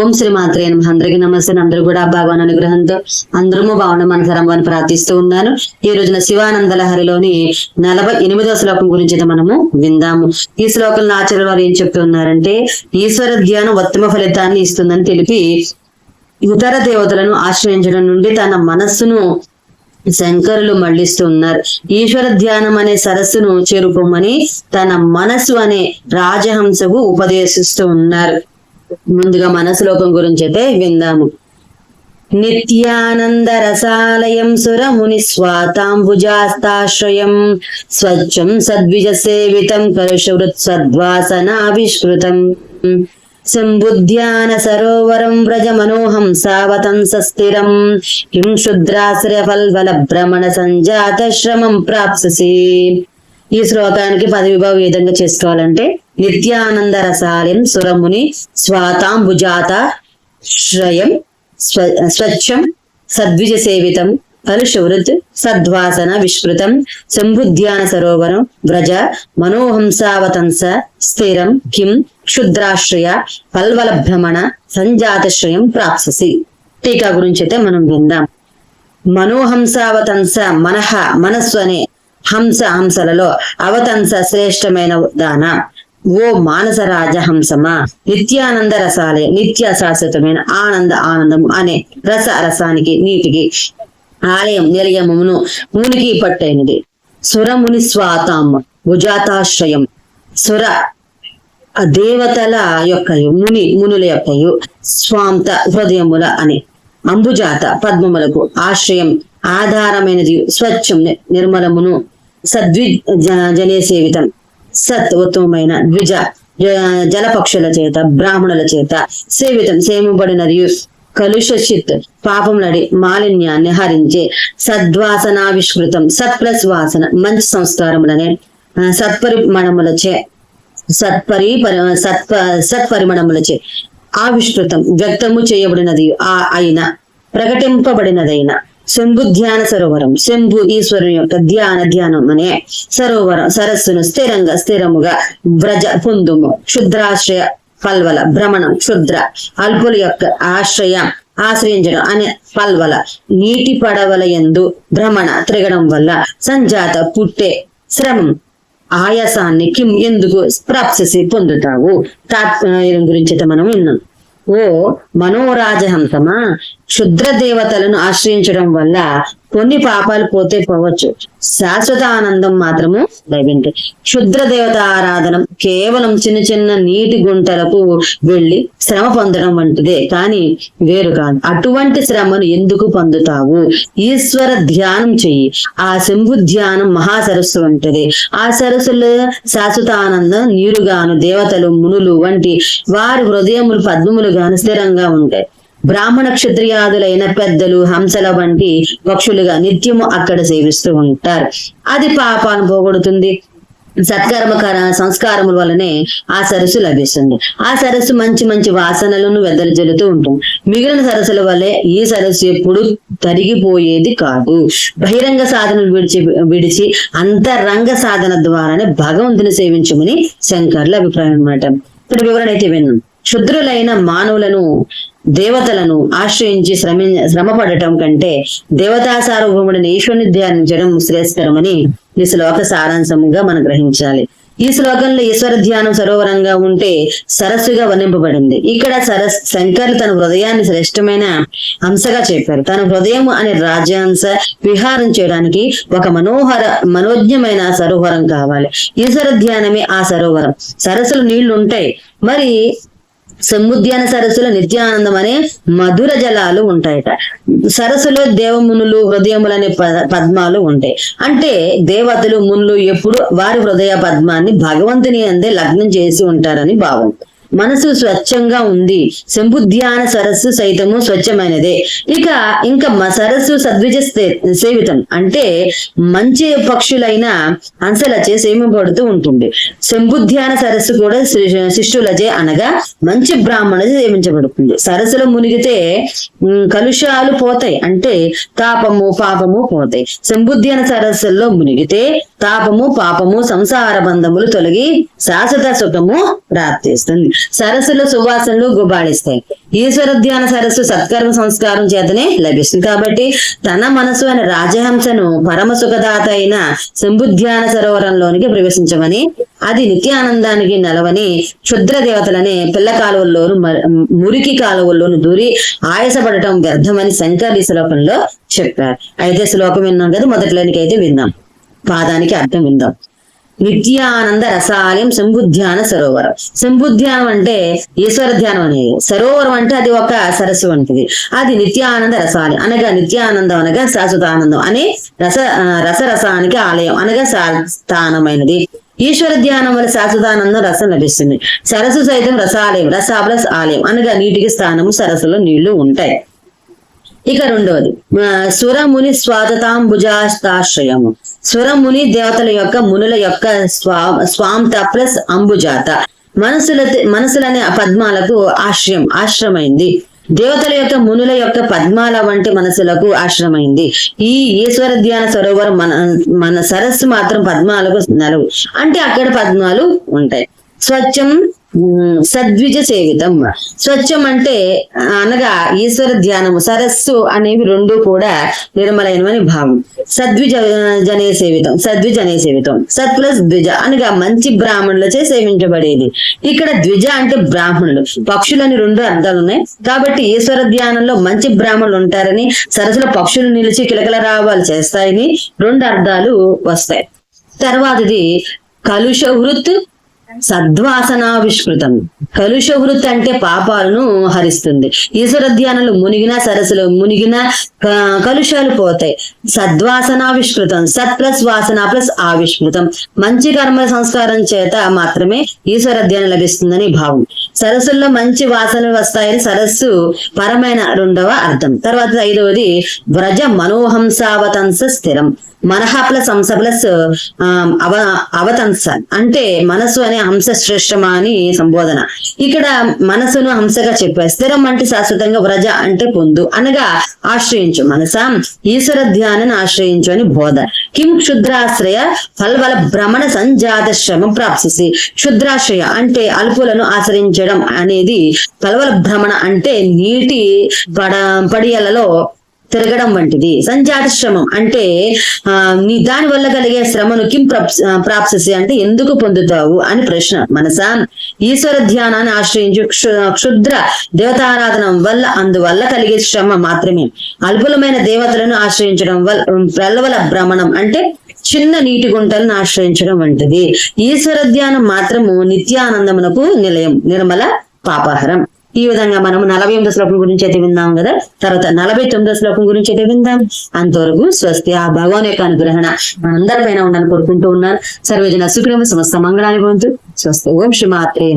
ఓం శ్రీ మాత్రే నమ. అందరికీ నమస్తే. అందరూ కూడా భగవాన్ అనుగ్రహంతో అందరము భావన మనసరం అని ప్రార్థిస్తూ ఉన్నాను. ఈ రోజున శివానంద లహరిలోని నలభై ఎనిమిదో శ్లోకం గురించి మనము విందాము. ఈ శ్లోకంలో ఆచార్య వారు ఏం చెప్తున్నారంటే ఈశ్వర ధ్యానం ఉత్తమ ఫలితాన్ని ఇస్తుందని తెలిపి ఇతర దేవతలను ఆశ్రయించడం నుండి తన మనస్సును శంకరులు మళ్ళిస్తున్నారు ఈశ్వర ధ్యానం అనే సరస్సును చేరుకోమని తన మనస్సు అనే రాజహంసకు ఉపదేశిస్తూ ఉన్నారు. ముందుగా మనశ్లోకం గురించి అయితే విందాము. నిత్యానంద రసాలయం సురముని స్వాతాంబుజాస్తాశ్రయం. స్వచ్ఛం సద్విజ సేవితం కలుషవృత్ సంబుద్ధ్యాన సరోవరం వ్రజ మనోహం సావతం సస్థిరం. కిం శుద్రాశ్రయ ఫల్వల భ్రమణ సంజాత శ్రమం ప్రాప్ససి ఈ శ్లోకానికి పద విభాగం విధంగా చేసుకోవాలంటే నిత్యానంద రసాలయం సురముని స్వాతాంబుజాత శ్రయం స్వచ్ఛం సద్విజ సేవితం కలుషవృత్ సద్వాసన విష్కృతం సంబుద్ధ్యాన సరోవరం వ్రజ మనోహంసావతంస స్థిరం కిం క్షుద్రాశ్రయ పల్వల భ్రమణ సంజాతశ్రయం ప్రాప్ససి టీకా గురించి అయితే మనం విందాం. మనోహంసావతంస మనహ మనస్సు అనే హంస హంసలలో అవతంస శ్రేష్టమైన దాన. ఓ మానస రాజ హంసమా? నిత్యానంద రసాలే నిత్య శాశ్వతమైన ఆనంద ఆనందము అనే రస రసానికి నీటికి ఆలయం నిలయమును మునికి పట్టైనది. సురముని స్వాతాం భుజాతాశ్రయం. సుర దేవతల యొక్క ముని మునుల యొక్కయు స్వాంత హృదయముల అని. అంబుజాత పద్మములకు ఆశ్రయం ఆధారమైనది స్వచ్ఛం నిర్మలమును సద్వి జ- జనే సేవితం సత్ ఉత్తమమైన ద్విజ జలపక్షుల చేత బ్రాహ్మణుల చేత సేవితం. సేమింపబడినది కలుషిత్ పాపములడి మాలిన్యాన్ని హరించే సద్వాసనావిష్కృతం. సత్ ప్లస్ వాసన మంచి సంస్కారములనే సత్పరిమణములచే సత్పరి సత్ప సత్పరిమణములచే ఆవిష్కృతం. వ్యక్తము చేయబడినది ఆ అయిన ప్రకటింపబడినదైన. శంభు ధ్యాన సరోవరం. శంభు ఈశ్వరుని యొక్క ధ్యాన ధ్యానం అనే సరోవరం. సరస్సును స్థిరంగా స్థిరముగా వ్రజ పొందుము. క్షుద్రాశ్రయ పల్వల భ్రమణం క్షుద్ర అల్పుల యొక్క ఆశ్రయం ఆశ్రయించడం అనే పల్వల నీటి పడవల ఎందు భ్రమణ త్రిగడం వల్ల సంజాత పుట్టే శ్రమం ఆయాసాన్ని కిం ఎందుకు ప్రాప్ససి పొందుతావు? తాత్పర్యం గురించి అయితే మనం విన్నాం. ఓ మనోరాజహంసమా? క్షుద్ర దేవతలను ఆశ్రయించడం వల్ల కొన్ని పాపాలు పోతే పోవచ్చు. శాశ్వత ఆనందం మాత్రము లభించే క్షుద్ర దేవత ఆరాధనం కేవలం చిన్న చిన్న నీటి గుంటలకు వెళ్ళి శ్రమ పొందడం వంటిదే కానీ వేరు కాదు. అటువంటి శ్రమను ఎందుకు పొందుతావు? ఈశ్వర ధ్యానం చెయ్యి. ఆ శంభు ధ్యానం మహాసరస్సు వంటిది. ఆ సరస్సులో శాశ్వత ఆనందం నీరుగాను దేవతలు మునులు వంటి వారి హృదయములు పద్మములు గాను స్థిరంగా ఉంటాయి. బ్రాహ్మణ క్షత్రియాదులైన పెద్దలు హంసల వంటి పక్షులుగా నిత్యము అక్కడ సేవిస్తూ ఉంటారు. అది పాపాన్ని పోగొడుతుంది. సత్కర్మకర సంస్కారముల వల్లనే ఆ సరస్సు లభిస్తుంది. ఆ సరస్సు మంచి మంచి వాసనలను వెదజల్లుతూ ఉంటుంది. మిగిలిన సరస్సుల వల్లే ఈ సరస్సు ఎప్పుడు తరిగిపోయేది కాదు. బహిరంగ సాధనలు విడిచి విడిచి అంతరంగ సాధన ద్వారానే భగవంతుని సేవించమని శంకర్ల అభిప్రాయం అనమాట ఇక్కడ వివరణ అయితే విన్నాం. క్షుద్రులైన మానవులను దేవతలను ఆశ్రయించి శ్రమ శ్రమ పడటం కంటే దేవతా ఈశ్వరుని ధ్యానించడం శ్రేయస్కరమని ఈ శ్లోక సారాంశముగా మనం గ్రహించాలి. ఈ శ్లోకంలో ఈశ్వర ధ్యానం సరోవరంగా ఉంటే సరస్సుగా వర్ణింపబడింది. ఇక్కడ సరస్ శంకర్లు తన హృదయాన్ని శ్రేష్టమైన అంశగా చెప్పారు. తన హృదయం అనే రాజ్యాంశ విహారం చేయడానికి ఒక మనోహర మనోజ్ఞమైన సరోవరం కావాలి. ఈశ్వర ధ్యానమే ఆ సరోవరం. సరస్సులు నీళ్ళు ఉంటాయి మరి సముద్యాన సరస్సులో నిత్యానందం అనే మధుర జలాలు ఉంటాయట. సరస్సులో దేవమునులు హృదయములు అనే పద- పద్మాలు ఉంటాయి. అంటే దేవతలు మునులు ఎప్పుడు వారి హృదయ పద్మాన్ని భగవంతుని అందే లగ్నం చేసి ఉంటారని భావం. మనసు స్వచ్ఛంగా ఉంది. శంభుధ్యాన సరస్సు సైతము స్వచ్ఛమైనదే. ఇక ఇంకా సరస్సు సద్విజ సేవితం. అంటే మంచి పక్షులైన హంసలచే సేమింపబడుతూ ఉంటుంది. శంభుధ్యాన సరస్సు కూడా శిష్యులచే అనగా మంచి బ్రాహ్మణులు సేవించబడుతుంది. సరస్సులో మునిగితే కలుషాలు పోతాయి. అంటే తాపము పాపము పోతాయి. శంభుధ్యాన సరస్సుల్లో మునిగితే తాపము పాపము సంసార బంధములు తొలగి శాశ్వత సుఖము ప్రాప్తిస్తుంది. సరస్సులో సువాసనలు గుబాళిస్తాయి ఈశ్వర ధ్యాన సరస్సు సత్కర్మ సంస్కారం చేతనే లభిస్తుంది. కాబట్టి తన మనసు అనే రాజహంసను పరమ సుఖదాత అయిన శంభుధ్యాన సరోవరంలోనికి ప్రవేశించమని అది నిత్యానందానికి నెలవని క్షుద్ర దేవతలనే పిల్ల కాలువల్లోను మ- మురికి కాలువల్లోను దూరి ఆయాసపడటం వ్యర్థమని శంకర్ ఈ శ్లోకంలో చెప్పారు. అయితే శ్లోకం విన్నాం కదా మొదటిలోనికి అయితే విన్నాం. పాదానికి అర్థం విందాం. నిత్యానంద రసాలయం శంభుధ్యాన సరోవరం. శంభుధ్యానం అంటే ఈశ్వర ధ్యానం అనేది. సరోవరం అంటే అది ఒక సరస్సు వంటిది. అది నిత్యానంద రసాలయం. అనగా నిత్యానందం అనగా శాశ్వతానందం అనే రస రసరసానికి ఆలయం. అనగా స్థానమైనది ఈశ్వర ధ్యానం వల్ల శాశ్వతానందం రసం లభిస్తుంది. సరస్సు సైతం రసాలయం రస ప్లస్ ఆలయం. అనగా నీటికి స్థానము సరస్సులో నీళ్ళు ఉంటాయి. ఇక రెండవది సురముని స్వాతతాంబుజాస్తాశ్రయము. స్వరముని దేవతల యొక్క మునుల యొక్క స్వా స్వాంత ప్లస్ అంబుజాత. మనసుల మనసులనే పద్మాలకు ఆశ్రయం ఆశ్రమైంది. దేవతల యొక్క మునుల యొక్క పద్మాల వంటి మనసులకు ఆశ్రమైంది. ఈ ఈశ్వర ధ్యాన సరోవరం మన మన సరస్సు మాత్రం పద్మాలకు నెలవు అంటే అక్కడ పద్మాలు ఉంటాయి. స్వచ్ఛం సద్విజ సేవితం స్వచ్ఛం అంటే అనగా ఈశ్వర ధ్యానము సరస్సు అనేవి రెండు కూడా నిర్మలైనవని భావం. సద్విజ జనే సేవితం సద్విజ అనే సేవితం సత్ ప్లస్ ద్విజ అనగా మంచి బ్రాహ్మణులచే సేవించబడేది. ఇక్కడ ద్విజ అంటే బ్రాహ్మణులు. పక్షులని రెండు అర్థాలు ఉన్నాయి. కాబట్టి ఈశ్వర ధ్యానంలో మంచి బ్రాహ్మణులు ఉంటారని సరస్సులో పక్షులు నిలిచి కిలకల రావాలు చేస్తాయని రెండు అర్థాలు వస్తాయి. తర్వాతది కలుష వృత్ సద్వాసనావిష్కృతం. కలుష వృత్ అంటే పాపాలను హరిస్తుంది. ఈశ్వర ధ్యానంలో మునిగిన సరస్సులో మునిగిన కలుషాలు పోతాయి. సద్వాసనావిష్కృతం. సత్ ప్లస్ వాసన ప్లస్ ఆవిష్కృతం. మంచి కర్మ సంస్కారం చేత మాత్రమే ఈశ్వర ధ్యానం లభిస్తుందని భావం. సరస్సుల్లో మంచి వాసనలు వస్తాయని సరస్సు పరమైన రెండవ అర్థం. తర్వాత ఐదవది వ్రజ మనోహంసావతంస స్థిరం. మనహ ప్లస్ హంస ప్లస్ అవ అవతంస. అంటే మనసు అనే హంస శ్రేష్టమా అని సంబోధన. ఇక్కడ మనసును హంసగా చెప్పారు. స్థిరం అంటే శాశ్వతంగా వ్రజ అంటే పొందు. అనగా ఆశ్రయించు మనస. ఈశ్వర ధ్యానాన్ని ఆశ్రయించు అని బోధ. కిం క్షుద్రాశ్రయ ఫల్వల భ్రమణ సంజాత శ్రమ ప్రాప్సిసి క్షుద్రాశ్రయ అంటే అల్పులను ఆశ్రయించడం అనేది ఫల్వల భ్రమణ అంటే నీటి పడ పడియలలో తిరగడం వంటిది. సంజాత శ్రమం అంటే ఆ నీ దాని వల్ల కలిగే శ్రమను కిం ప్రాప్ససి అంటే ఎందుకు పొందుతావు అని ప్రశ్న. మనసా ఈశ్వర ధ్యానాన్ని ఆశ్రయించు క్షుద్ర దేవతారాధన వల్ల అందువల్ల కలిగే శ్రమ మాత్రమే. అల్పులమైన దేవతలను ఆశ్రయించడం వల్ల ప్రలవల భ్రమణం అంటే చిన్న నీటి గుంటలను ఆశ్రయించడం వంటిది. ఈశ్వర ధ్యానం మాత్రము నిత్యానందమునకు నిలయం నిర్మల పాపహరం. ఈ విధంగా మనం నలభై ఎనిమిదో శ్లోకం గురించి అయితే విందాం కదా? తర్వాత నలభై తొమ్మిదో శ్లోకం గురించి అయితే విందాం. అంతవరకు స్వస్తి ఆ భగవాన్ యొక్క అనుగ్రహణ మనందరిపైన ఉండాలని కోరుకుంటూ ఉన్నాను. సర్వేజన సుఖం సమస్త మంగళాన్ని పొందుతూ స్వస్తి. ఓం శ్రీ మాత్రే